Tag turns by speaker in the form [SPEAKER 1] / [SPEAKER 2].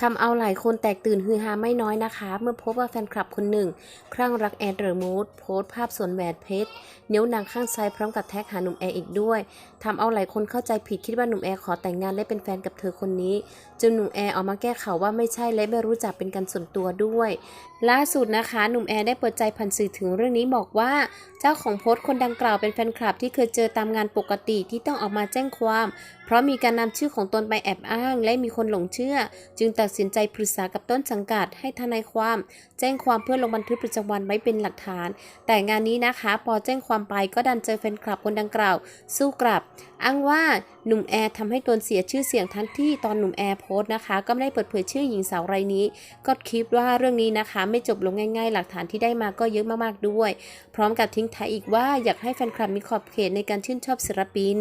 [SPEAKER 1] ทำเอาหลายคนแตกตื่นฮือฮาไม่น้อยนะคะ เมื่อพบว่าแฟนคลับคนหนึ่งคลั่งรักแอร์เดอร์มูดโพสต์ภาพสวมแหวนเพชรนิ้วนางข้างซ้ายพร้อมกับแท็กหาหนุ่มแอร์อีกด้วยทำเอาหลายคนเข้าใจผิดคิดว่าหนุ่มแอร์ขอแต่งงานและเป็นแฟนกับเธอคนนี้จนหนุ่มแอร์ออกมาแก้ข่าวว่าไม่ใช่และไม่รู้จักเป็นการส่วนตัวด้วย ล่าสุดนะคะ หนุ่มแอร์ได้เปิดใจผ่านสื่อถึงเรื่องนี้บอกว่า เจ้าของโพสต์คนดังกล่าวเป็นแฟนคลับที่เคยเจอตามงานปกติที่ต้องออกมาแจ้งความ เพราะมีการนำชื่อของตนไปแอบอ้าง และมีคนหลงเชื่อ จึงตัดสินใจปรึกษากับต้นสังกัดให้ทนายความ แจ้งความเพื่อลงบันทึกประจำวันไว้เป็นหลักฐาน แต่งานนี้นะคะ พอแจ้งความไปก็ดันเจอแฟนคลับคนดังกล่าว สู้กลับ อ้างว่าหนุ่มแอร์ทำให้ตนเสียชื่อเสียงทั้งที่ตอนหนุ่มแอร์โพสต์นะคะ ก็ไม่ได้เปิดเผยชื่อหญิงสาวรายนี้ ก็คิดว่าเรื่องนี้นะคะ ไม่จบลงง่าย ๆ หลักฐานที่ได้มาก็เยอะมากๆด้วย พร้อมกับทิ้งท้ายอีกว่าอยากให้แฟนคลับมีขอบเขตในการชื่นชอบศิลปิน